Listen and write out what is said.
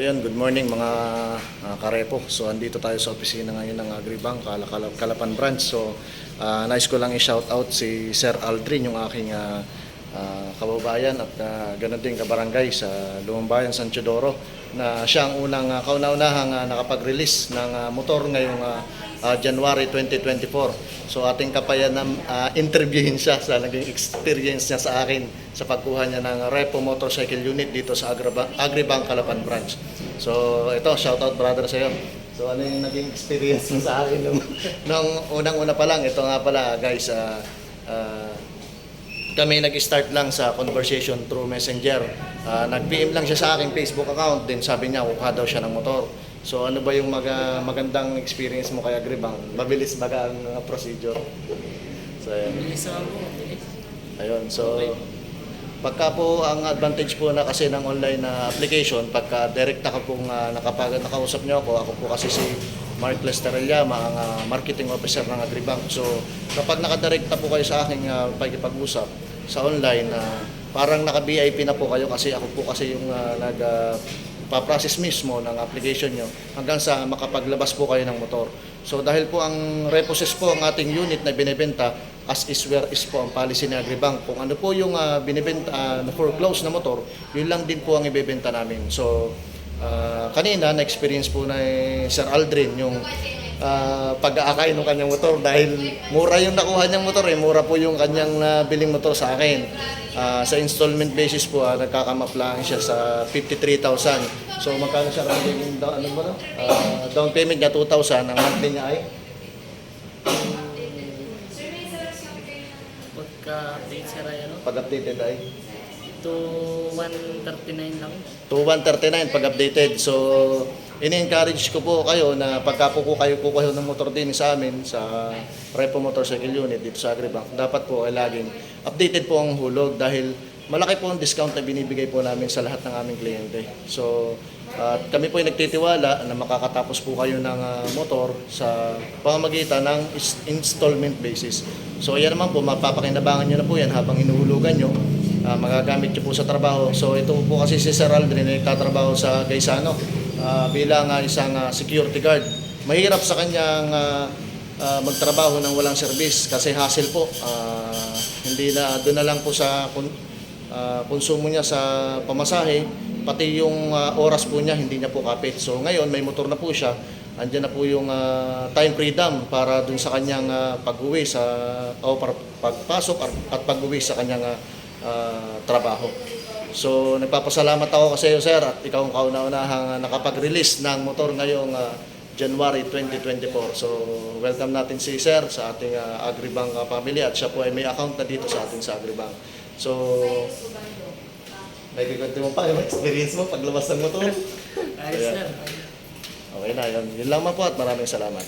Ayan, good morning mga ah, karepo. So andito tayo sa opisina ngayon ng Agribank, Kala- Kala- Calapan branch. So ah, nais ko lang i-shout out si Sir Aldrin, yung aking ah, ah, kababayan at uh, ganoon din kabarangay sa Lumambayan, San Teodoro na siya ang unang uh, kauna-unahang ah, nakapag-release ng ah, motor ngayong ah, ah, January 2024. So ating kapayan na ah, interviewin siya sa naging experience niya sa akin sa pagkuha niya ng Repo Motorcycle Unit dito sa Agribank, Agribank Calapan branch. So ito, shout out brother sa iyo. So ano yung naging experience mo sa akin nung, nung unang-una pa lang, ito nga pala guys, ah, ah, kami nag-start lang sa conversation through messenger. Ah, nag-PM lang siya sa aking Facebook account, then sabi niya kukuha daw siya ng motor. So ano ba yung maga- magandang experience mo kay Agribang? Mabilis baga ang uh, procedure. So ayun. Bilis bilis. Ayun, so pagka po ang advantage po na kasi ng online na application, pagka direct ka pong uh, nakapag nakausap niyo ako, ako po kasi si Mark Lesterellama, ang ah, marketing officer ng Agribank. So kapag nakadirect na po kayo sa aking uh, pagkipag-usap sa online, ah, parang naka-VIP na po kayo kasi ako po kasi yung uh, nag ah, pa-process mismo ng application nyo hanggang sa makapaglabas po kayo ng motor. So dahil po ang repossess po ang ating unit na binibenta, as is where is po ang policy ni Agribank. Kung ano po yung ah, binibenta ah, na foreclose na motor, yun lang din po ang ibebenta namin. So ah, kanina na-experience po na eh, Sir Aldrin yung ah, pag-aakay ng kanyang motor dahil mura yung nakuha niyang motor eh, mura po yung kanyang nabiling motor sa akin. Ah, sa installment basis po, ah, nagkakamap lang siya sa 53,000. So magkano siya ano ba no? Ah, down payment niya 2,000, ang monthly niya ay Pagka-update sa Raya, no? pag updated ay To 139 lang. to 139 pag updated. So ini-encourage ko po kayo na pagka po ko kayo kukuha ng motor din sa amin sa Repo Motorcycle Unit dito sa Agribank, dapat po ay laging updated po ang hulog dahil malaki po ang discount na binibigay po namin sa lahat ng aming kliyente. So at kami po ay nagtitiwala na makakatapos po kayo ng ah, motor sa pamamagitan ng installment basis. So yan naman po, mapapakinabangan nyo na po yan habang hinuhulugan nyo. Ah, magagamit nyo po sa trabaho. So ito po kasi si Sir Aldrin ay nagtatrabaho sa Gaisano ah, bilang ah, isang ah, security guard. Mahirap sa kanyang ah, ah, magtrabaho ng walang service kasi hassle po. Ah, hindi na doon na lang po sa ah, konsumo niya sa pamasahe, pati yung ah, oras po niya hindi niya po kapit. So ngayon may motor na po siya, andyan na po yung ah, time freedom para dun sa kanyang ah, pag-uwi sa o para pagpasok at, pag-uwi sa kanyang ah, trabaho. So nagpapasalamat ako sa iyo sir at ikaw ang kauna-unahang ah, nakapag-release ng motor ngayong ah, January 2024. So welcome natin si sir sa ating ah, Agribank ah, family at siya po ay may account na dito sa ating sa Agribank. So may kikwento mo pa yung experience mo paglabas ng motor. Ayos lang. Okay na, yun. Yun lang po at maraming salamat.